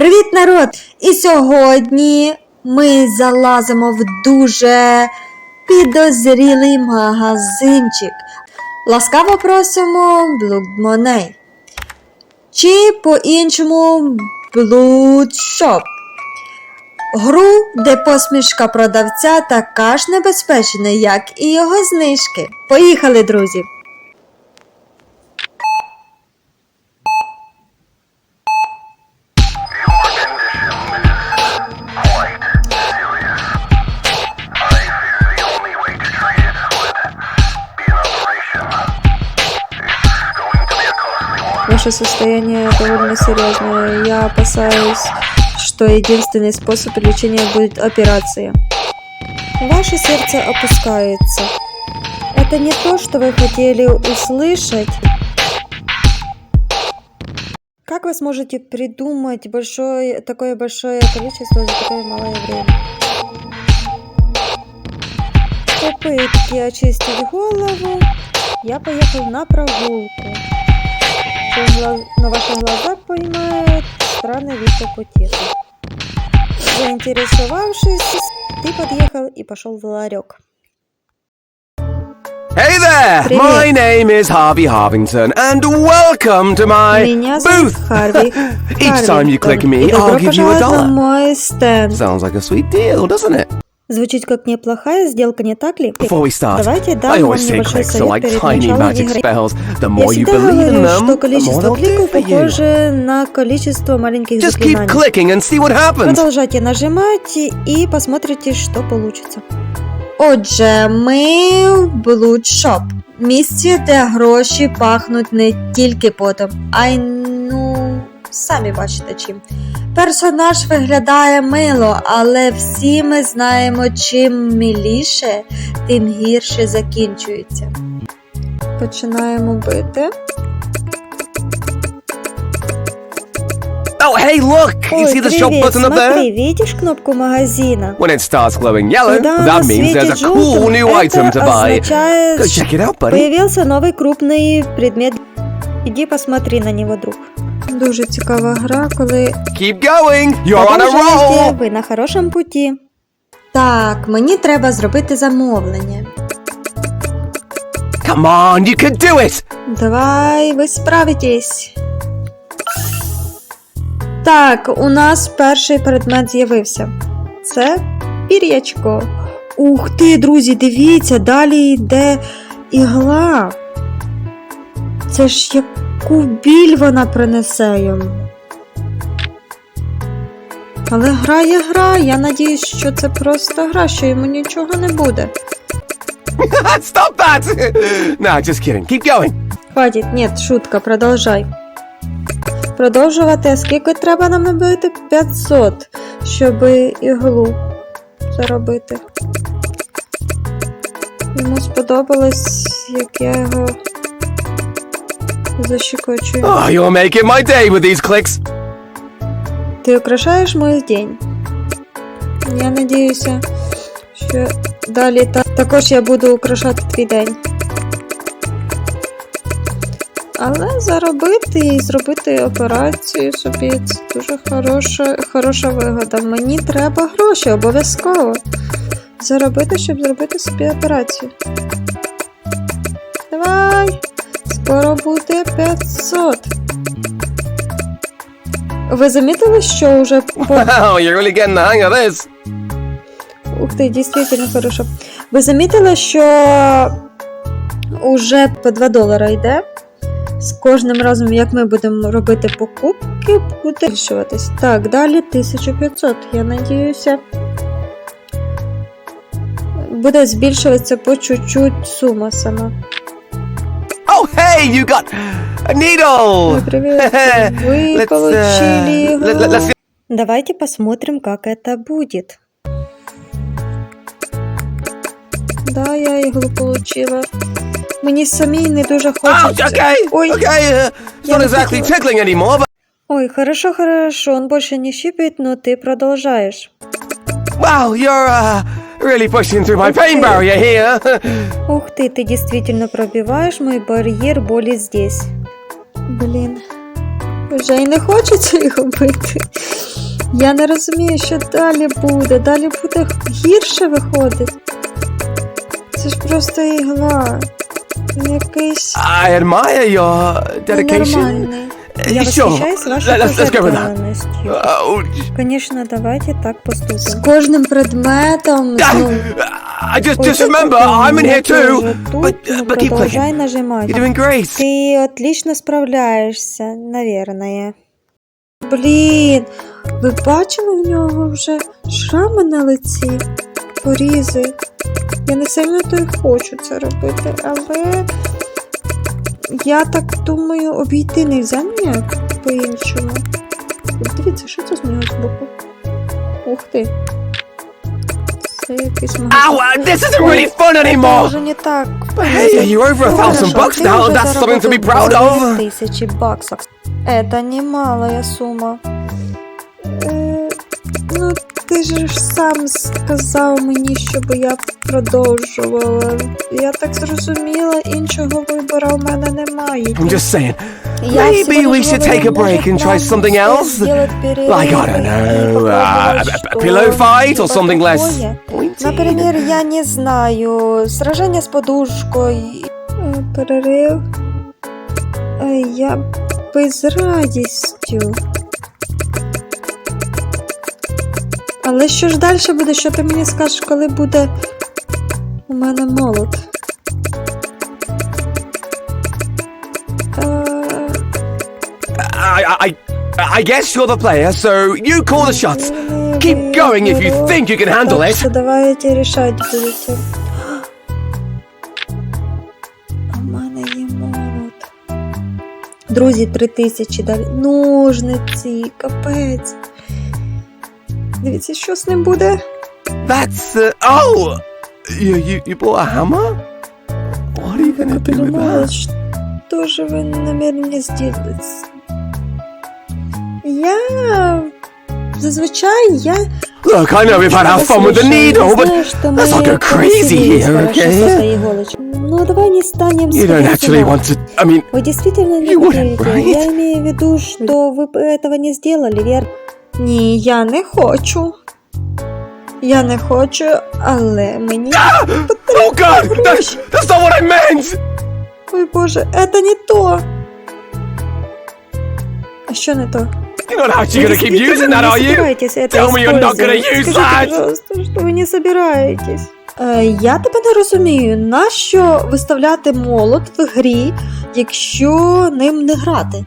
Привіт, народ! І сьогодні ми залазимо в дуже підозрілий магазинчик. Ласкаво просимо Blood Money. Чи по-іншому Blood Shop. Гру, де посмішка продавця така ж небезпечна, як і його знижки. Поїхали, друзі! Ваше состояние довольно серьезное. Я опасаюсь, что единственный способ лечения будет операция. Ваше сердце опускается. Это не то, что вы хотели услышать. Как вы сможете придумать большое, такое большое количество за такое малое время? Попытки очистить голову. Я поехал на прогулку. Через глаз- На ваших глазах поймает странный вид по пути. Заинтересовавшись, ты подъехал и пошел в ларек. Hey there! Привет. My name is Harvey Harvington, and welcome to my Меня зовут booth. Харви. Each time you click me, И добро I'll give you a пожаловать на dollar. мой стенд. Sounds like a sweet deal, doesn't it? Звучит как неплохая сделка, не так ли? Start, Давайте дам вам небольшой совет like перед началом magic игры. spells. The Я всегда говорю, them, что количество кликов похоже на количество маленьких Just keep заклинаний. clicking and see what happens. Продолжайте нажимать и посмотрите, что получится. Отже, ми в Blood Місці, де гроші пахнуть не тільки потом, а й ну, самі бачите чим. Персонаж виглядає мило, але всі ми знаємо, чим миліше, тим гірше закінчується. Починаємо бити. Oh, hey, look! You see the shop привет, button up смотри, видишь кнопку магазина? When it starts glowing yellow, Когда that она means there's a cool желтым, new это item to buy. означает, Go check it out, buddy. Появился новий крупний предмет. Іди посмотри на нього, друг. Дуже цікава гра, коли Keep going! You're on a roll! ви на хорошому путі. Так, мені треба зробити замовлення. Come on, you can do it! Давай, ви справитесь. Так, у нас перший предмет з'явився. Це пір'ячко. Ух ти, друзі, дивіться, далі йде ігла. Це ж яку біль вона принесе йому. Але гра є гра, я надіюсь, що це просто гра, що йому нічого не буде. Stop that! nah, just kidding. Keep going. Хватить, ні, шутка, продовжай. Продовжувати, а скільки треба нам набити? 500, щоб іглу заробити. Йому сподобалось, як я його защекочую. Oh, you're making my day with these clicks. Ти украшаєш мій день. Я надіюся, що далі та... також я буду украшати твій день. Але заробити і зробити операцію собі це дуже хороша, хороша вигода. Мені треба гроші обов'язково. Заробити, щоб зробити собі операцію. Давай! Скоро буде 500. Ви замітили, що по Wow, you're really getting the hang of this. Ух ти, дійсно хорошо. Ви замітили, що уже по 2 долара йде. З кожним разом, як ми будемо робити покупки, буде збільшуватись. Так, далі 1500. Я надіюся. Буде збільшуватися по чуть-чуть сума сама. Hey, you got a needle. Привет. Вы Let's, получили let- let- let's игру. Давайте посмотрим, как это будет. Да, я иглу получила. Мені самій не дуже Ouch, хочеться. okay, Ой. okay. Uh, it's not exactly tickling anymore, but Ой, хорошо, хорошо, он больше не щипает, но ты продолжаешь. wow, you're uh, really pushing through my pain barrier here. Ух ты, ты действительно пробиваешь мой барьер боли здесь. Блін. Вже й не хочеться його бити. Я не розумію, що далі буде. Далі буде гірше виходить. Це ж просто ігла. Якийсь I admire your dedication. ненормальний. Я восхищаюсь. Oh, Конечно, давайте так поступимо. З кожним предметом ну, I just, just remember, I'm in here too. But, ну, but keep clicking. нажимати. You're doing great. Ти отлично справляєшся, наверное. Блін, ви бачили в нього вже шрами на лиці, порізи. Я не сильно то й хочу це робити, але я так думаю, обійти не можна ніяк по-іншому. Дивіться, що це з нього з боку? Ух ти. Це якийсь магазин. uh, this isn't really fun Це anymore. вже не так. Hey, you're over a thousand bucks now. That's something to be proud of. Тысячи баксов. Это немалая сумма. Е, ну, ти ж сам сказав мені, щоб я продовжувала. Я так зрозуміла, іншого вибору в мене немає. I'm just saying. Maybe we should take a break and try something else? Like, I don't know, uh, a, pillow fight or something less. Например, я не знаю, сражение с подушкой, е, перерив. Е, Я би з радістю. Але що ж далі буде? Що ти мені скажеш, коли буде у мене молот? Е, I, I, I guess you're the player, so you call the shots. Keep going if you think you can handle it. давайте рішати будете. В мене є молот. Друзі, три тисячі далі. Ножниці, капець. Дивіться, що з ним буде. That's uh, oh, you, you you bought a hammer? What are you gonna do with Подумала, that? що ж ви намірені зробити. Я зазвичай я Look, I know we've had our fun with the needle, but let's not go crazy here, okay? Ну, давай не станем You don't actually want to. I mean, Вы действительно не You wouldn't, верите? right? Я имею в виду, что вы бы этого не сделали, верно? Ні, я не хочу. Я не хочу, але мені. oh god, that's, that's not what I meant. Ой Боже, это не то. А що не то? You're not actually Вы gonna keep действительно using that, не are you? собираетесь это Tell me you're not gonna использовать? use Скажите, that. пожалуйста, що ви не собираєтесь. Е, я тебе не розумію, нащо виставляти молот в грі, якщо ним не грати?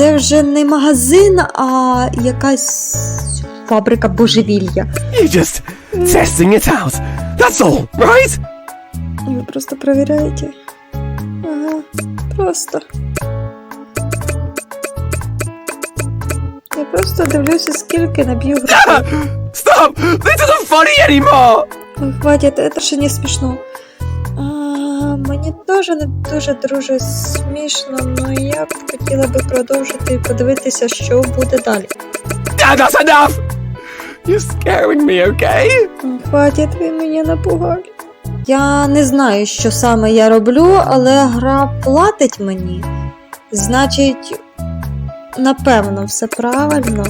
Це вже не магазин, а якась фабрика божевілля. You're just testing it out. That's all, right? Ви просто перевіряєте. Ага, просто. Я просто дивлюся, скільки наб'ю грошей. Stop! This isn't funny anymore. Ой, хватит, это ще не смішно. А, мені теж не дуже дуже смішно, але я б хотіла би продовжити і подивитися, що буде далі. That's enough. You're scaring me, okay? Ой, Хватит, ви мене напугали. Я не знаю, що саме я роблю, але гра платить мені. Значить, напевно, все правильно.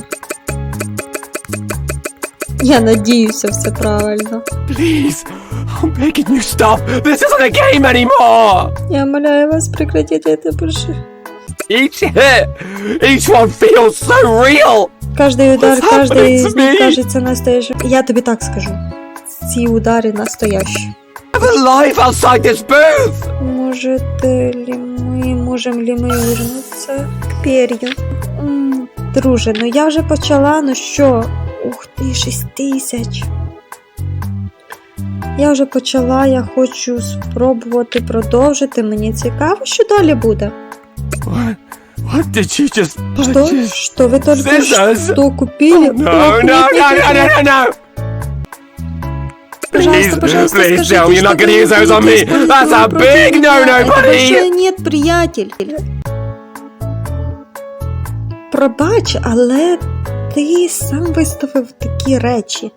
Я надіюся, все правильно. Please, I'm begging you, stop. This isn't a game anymore. Я умоляю вас прекратити це більше. Each hit, each one feels so real. Каждый удар, What's каждый из них кажется настоящим. Я тобі так скажу. Ці удари настоящі. I'm alive outside this booth. Можете ли ми, можем ли ми вернуться к пер'ю? М, Друже, ну я вже почала, ну що? Ух ти, 6 тисяч. Я вже почала, я хочу спробувати продовжити. Мені цікаво, що далі буде. What? What did you just Что? purchase? Что вы только Scissors? что купили? No, Ох, no, нет, no, нет, no, нет, no, нет. no, no. Пожалуйста, Please, пожалуйста, please скажите, tell me you're что not gonna вы use those on будете me. использовать That's a против big меня. no-no, Это buddy. большое нет, приятель. Пробач, але ти сам виставив такі речі.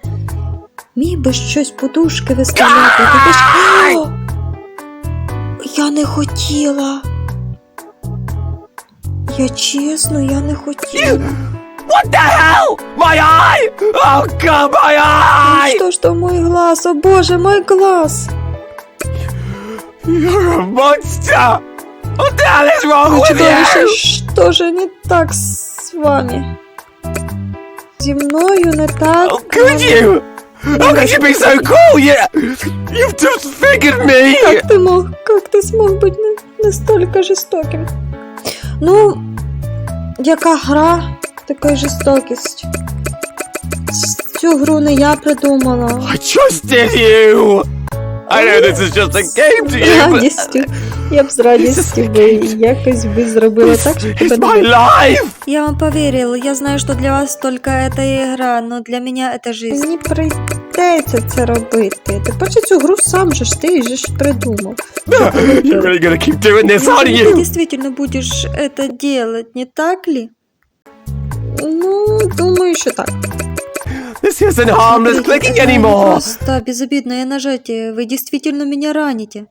Міг би щось подушки виставляти. Ти ж... О! Я не хотіла. Я чесно, я не хотіла. What the hell? My eye! Oh god, my eye! Что, что мой глаз? О боже, мой глаз! You're a monster! What the hell is wrong with you? что же не так с вами? Зі мною не так. How could you? How could you be so cruel? You, you've disfigured me! Как ты мог? Как ты смог быть на- настолько жестоким? Ну, яка гра, така й жорстокість. С- Цю гру не я придумала. I trusted you! I know this is just a game to you, but Радістю. Я б з радістю би якось би зробила так, щоб it's тебе my не life! Я вам поверил. Я знаю, что для вас только эта игра, но для меня это жизнь. Мені прийдеться це робити. Ти бачиш цю гру сам же ж ти же ж придумав. You're really gonna keep doing this, aren't Ты you? действительно будешь это делать, не так ли? Ну, думаю, що так. This isn't harmless clicking Это не anymore! Просто безобидное нажатие. Ви действительно меня раните.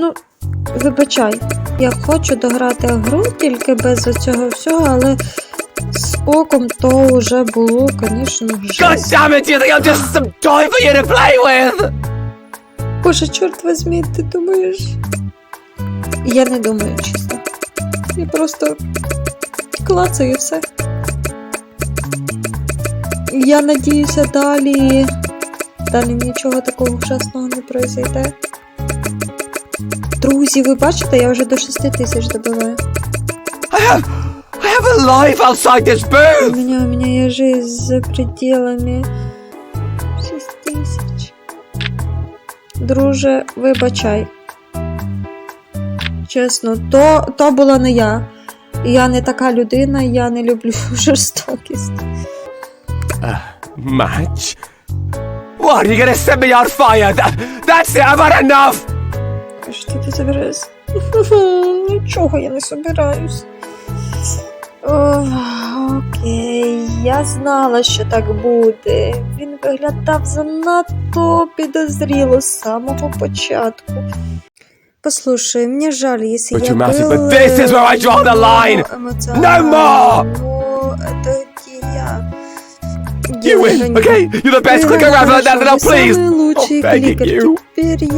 Ну, вибачай, я хочу дограти гру тільки без оцього всього, але з оком то вже було, звісно, жесть. Боже, чорт возьми, ти думаєш? Я не думаю, чесно. Я просто клацаю все. Я надіюся, далі. Далі нічого такого ужасного не произойде. Друзі, ви бачите, я вже до 6 тисяч добиваю. I have, I have a life outside this У booth! меня, у меня есть жизнь за пределами 6 тисяч. Друже, вибачай. Чесно, то, то була не я. Я не така людина, я не люблю жорстокість. Match? What, are you gonna set me on fire? That, that's it, I've had enough! Що ти собираєшся? Нічого я не собираюсь. Окей, я знала, що так буде. Він виглядав занадто підозріло з самого початку. Послушай, мені жаль, якщо Put я был, this is where I draw the line! No more! Ну, это не я. You win, okay? You're the best clicker like that, now please! Самый лучший.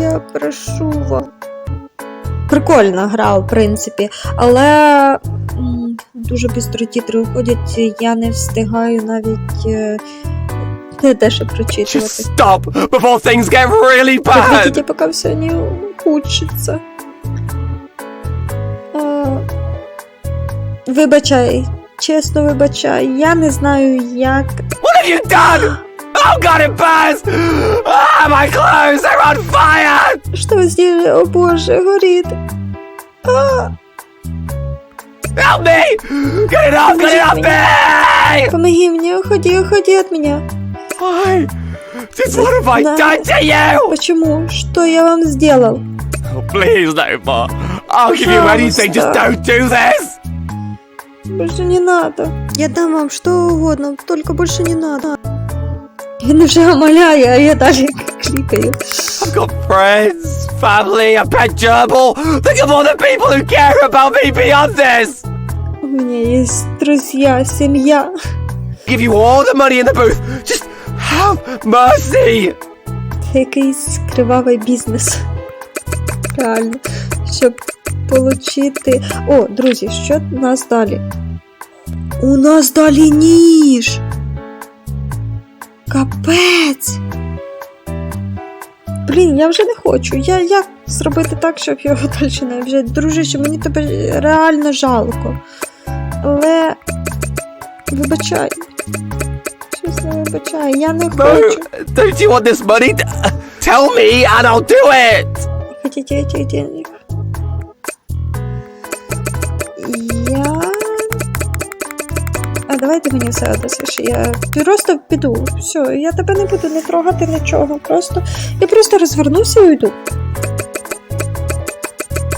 Я прошу вас. Прикольна гра, в принципі, але м, дуже швидко тітри виходять, я не встигаю навіть е, не те, що прочитувати. Just stop before things get really bad! пока все не ухудшится. А, Вибачай, чесно вибачай, я не знаю як. What have you done? Oh god, it burns! Ah, my clothes, they're on fire! Що ви зробили? О боже, горить. А, Help me! Get it off, get it off me! помоги мне, уходи, уходи от меня. Why? Just what have I done to you? Почему? Что я вам сделал? Oh, please, no more. I'll give you anything, just don't do this! Больше не надо. Я дам вам что угодно, только больше не надо. Він вже умоляє, а я далі клікаю. I've got friends, family, a pet gerbil. Think of all the people who care about me beyond this. У меня есть друзья, семья. Give you all the money in the booth. Just have mercy. Якийсь кривавий бізнес. Реально. Щоб получити. О, друзі, що у нас далі? У нас далі ніж. Капець. Блін, я вже не хочу. Я як зробити так, щоб його далі не вже. Дружище, мені тебе реально жалко. Але. Вибачай. Чесно, вибачай, я не хочу. don't you want this money? Tell me and I'll do it. Денег? А давай ти мені все однесеш. Я просто піду. Все, я тебе не буду не трогати нічого. Просто. Я просто розвернуся і уйду.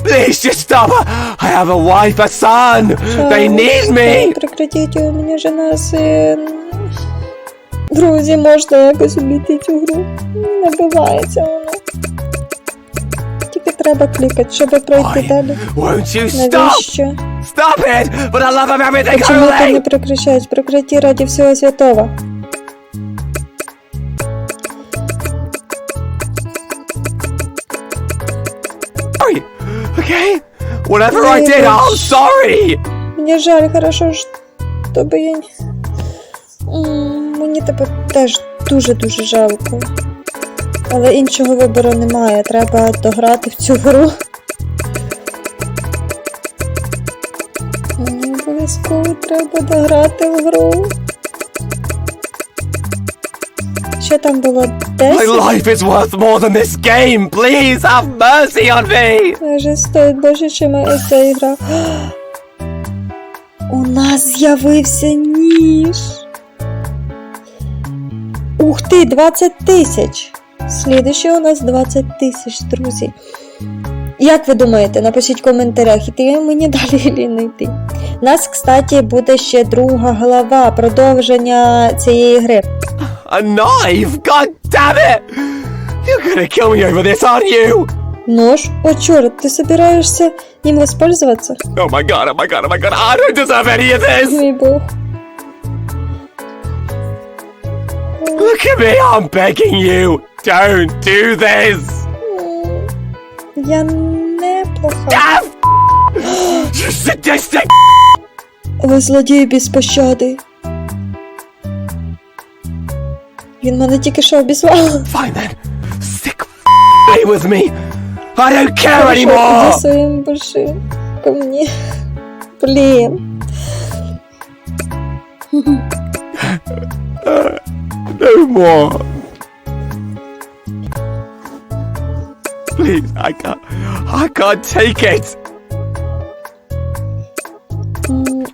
Please just stop. I have a wife, a son. They need me. Прекратіть, у мене жена, син. Друзі, можна якось обійти цю гру. Не бивається воно. Треба клікати, щоб пройти далі. won't you stop? Навіщо? Stop it! For the love everything Почему ты не holy! прекращаешь? Прекрати ради всего святого. Sorry. Okay? Whatever I did, I'm sorry! Мені жаль, хорошо, щоб я... не- М, Мені тебе теж дуже-дуже жалко. Але іншого вибору немає, треба дограти в цю гру. Мені обов'язково треба дограти в гру. Що там було? My life is worth more than this game! Please have mercy on me! Вже стоїть більше, ніж ця ігра. У нас з'явився ніж. Ух ти, 20 тисяч. Слідуще у нас 20 тисяч, друзі. Як ви думаєте, напишіть в коментарях, іти мені далі чи не йти. У нас, кстати, буде ще друга глава, продовження цієї гри. A knife? God damn it! You're gonna kill me over this, aren't you? Нож? О, чорт, ти собираєшся їм воспользоваться? Oh my god, oh my god, oh my god, I don't deserve any of this! Мій Бог. Look at me, I'm begging you! Don't do this! М, Я не плоха. Ah, You sadistic! Ви злодій без пощади. Він мене тільки що обізвав. Fine then. Sick be with me. I don't care Хорошо, anymore. Иди своим большим ко мне. Блин. no more. Please, I can't. I can't take it.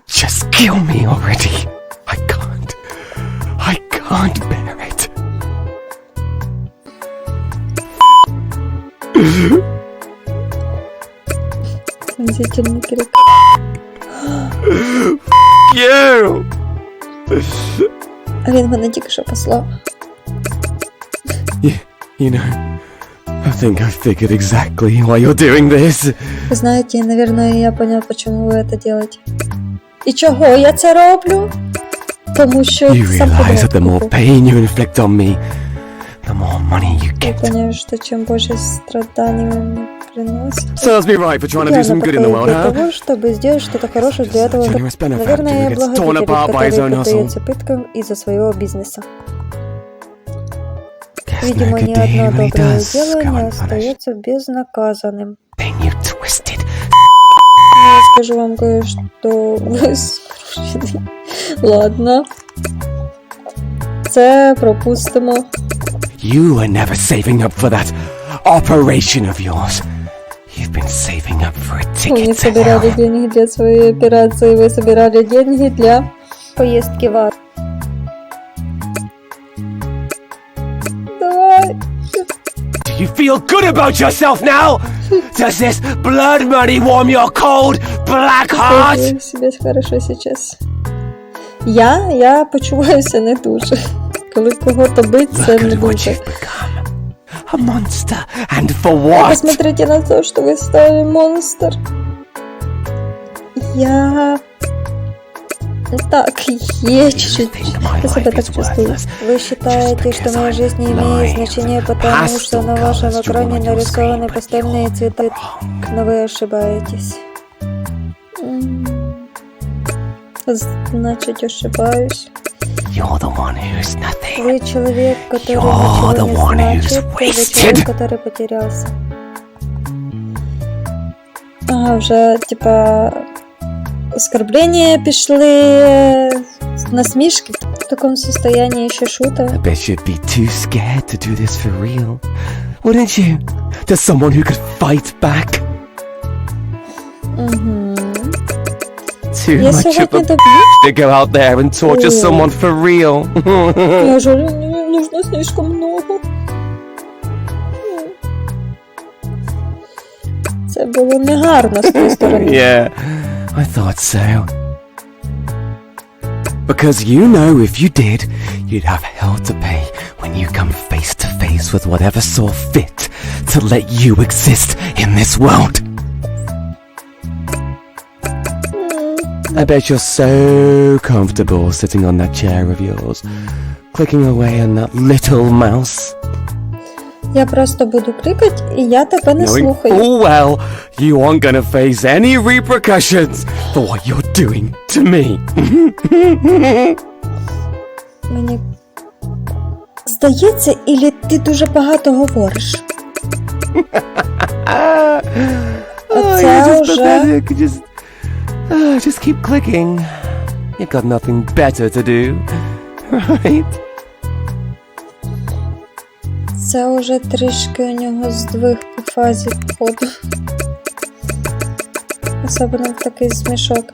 Just kill me already. I can't. I can't bear it. Is it it? you. А він мене тільки що послав. You, you know, I think I figured exactly why you're doing this. Ви знаєте, наверное, я понял, почему ви это делаете. І чого я це роблю? Тому що You сам realize that the more pain you inflict on me, the more money you Я get. понял, що чим більше страданий ви мені приносите. Serves me right for trying to do some good in the world, huh? того, чтобы сделать что-то хорошее для этого. Наверное, я own который поддается пыткам из-за своего бизнеса. Видимо, ни одно доброе дело не остается безнаказанным. Я скажу вам кое-что. Вы. Ладно. Це пропустимо. You were never saving up for that operation of yours. Вы не собирали деньги для своей операции, вы собирали деньги для поездки в ад. Давай. Do you feel good about yourself now? Does this blood money warm your cold, black heart? Себя хорошо сейчас. Я, я почуваюся не дуже. Коли кого-то бить, це не дуже. A monster. And for what? Посмотрите на то, что вы стали монстр. Я... Так, є чуть-чуть. Я себя так чувствую. Вы считаете, что моя жизнь не имеет значения, потому что на вашем экране нарисованы пастельные wrong. но вы ошибаетесь. Значит, ошибаюсь. You're the one who's nothing. Вы человек, который You're the one не who's значит, вы wasted. человек, который потерялся. Ага, вже, типа, оскорблення пішли, насмішки. В такому состоянии ще шута. I bet you'd be too scared to do this for real. Wouldn't you? To someone who could fight back? Угу. Too Я much of сьогодні a доб'ю. to go out there and torture Ой. someone for real. Я жаль, мені нужно слишком много. Це було негарно з твоєї сторони. yeah, I thought so. Because you know if you did, you'd have hell to pay when you come face to face with whatever saw fit to let you exist in this world. I bet you're so comfortable sitting on that chair of yours, clicking away on that little mouse, Я просто буду клікати, і я тебе не knowing слухаю. full well you aren't gonna face any repercussions for what you're doing to me. Мені здається, ілі ти дуже багато говориш. Ah, oh, Оце you're just уже- pathetic. Just, ah, just keep clicking. You've got nothing better to do, right? Це уже трішки у нього здвиг по фазі походу. Особливо в такий смішок.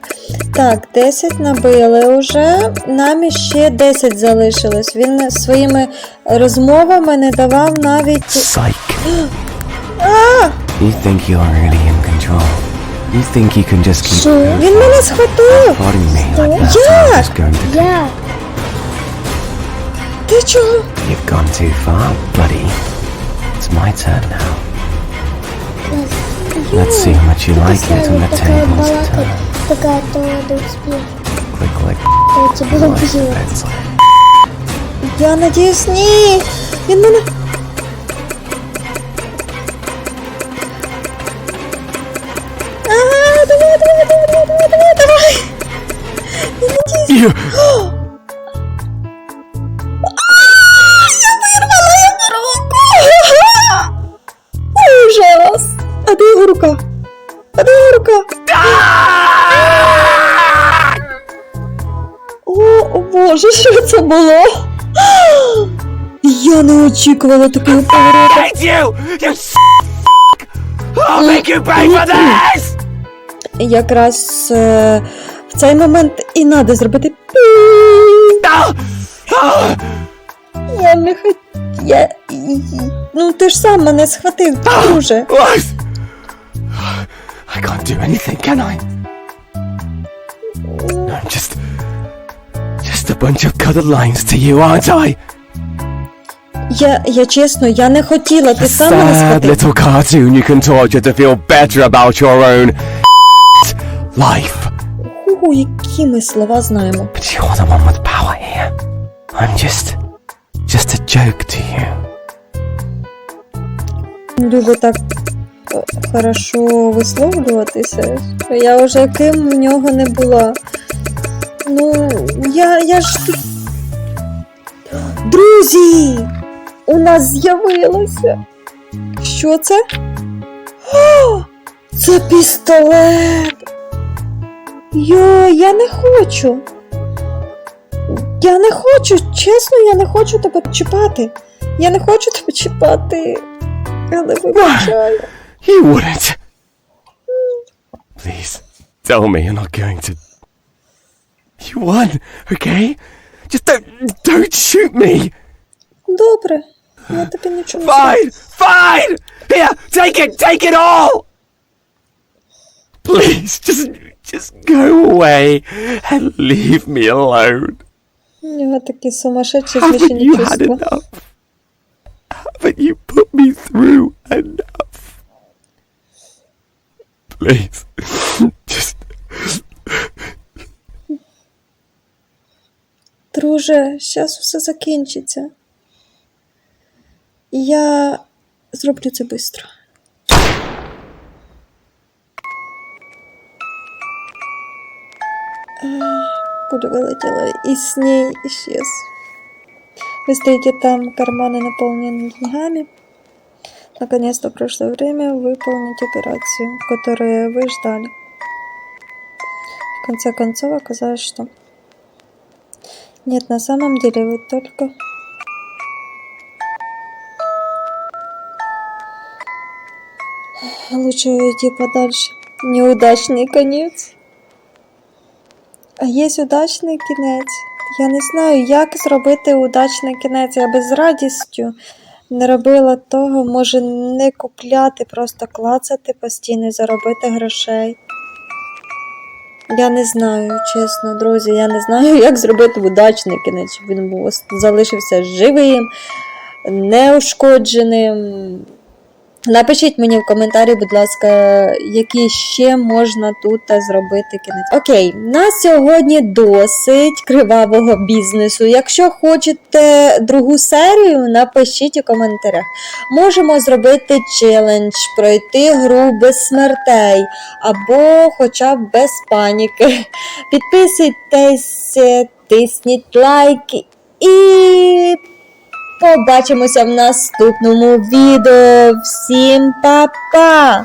Так, 10 набили вже. Нам іще 10 залишилось. Він своїми розмовами не давав навіть. Psych. You think you're really in control. You think you can just keep Що? Він мене схватив! prodding me like that's Yeah. what I was going to do. Я. Ти чого? You've gone too far, buddy. It's my turn now. Let's see how much you like it when the Такая tables балака, turn. такая то до успеха. Click, click, То тебя like the убьет. pencil. Я надіюсь, давай, давай, давай, давай, давай, давай, давай! Я надіюсь. You. Я вирвала його руку! Ужас! А де його рука? А де його рука? О, о боже, що це було? Я не очікувала такого повороту. hate you! You s- Якраз е, в цей момент і треба зробити! Oh! Я не хот... Я... Ну ти ж сам мене схватив, друже. I can't do anything, can I? I'm just. just a bunch of colored lines to you, aren't I? Я, я чесно, я не хотіла, ти сам мене схватив. little cartoon you can torture to feel better about your own life. Ого, які ми слова знаємо. But you're the one with power here. I'm just. just a joke to you. Любо так хорошо висловлюватися. що Я вже ким в нього не була. Ну, я, я ж. Друзі! У нас з'явилося. Що це? О, це пістолет! Йо, я не хочу. Я не хочу, чесно, я не хочу тебе чіпати. Я не хочу тебе чіпати. Але вибачаю. You wouldn't. Please, tell me you're not going to. You won, okay? Just don't, don't shoot me. Добре, я тобі нічого не Fine, fine. Here, take it, take it all. Please, just, just go away and leave me alone. У нього такі сумасшедші Haven't змішані you had чувства. enough? Haven't you put me through enough? Please, just Друже, зараз все закінчиться. Я зроблю це швидко. Пуля вылетела, и с ней исчез. Вы стоите там, карманы наполнены деньгами. Наконец-то пришло время выполнить операцию, которую вы ждали. В конце концов оказалось, что... Нет, на самом деле вы только... Лучше уйти подальше. Неудачний конец. Є удачний кінець. Я не знаю, як зробити удачний кінець. Я би з радістю не робила того, може не купляти, просто клацати постійно і заробити грошей. Я не знаю, чесно, друзі, я не знаю, як зробити удачний кінець, щоб він залишився живим, неушкодженим. Напишіть мені в коментарі, будь ласка, які ще можна тут зробити кінець. Окей, на сьогодні досить кривавого бізнесу. Якщо хочете другу серію, напишіть у коментарях. Можемо зробити челендж, пройти гру без смертей або хоча б без паніки. Підписуйтесь, тисніть лайк і побачимося в наступному відео. Всім па-па!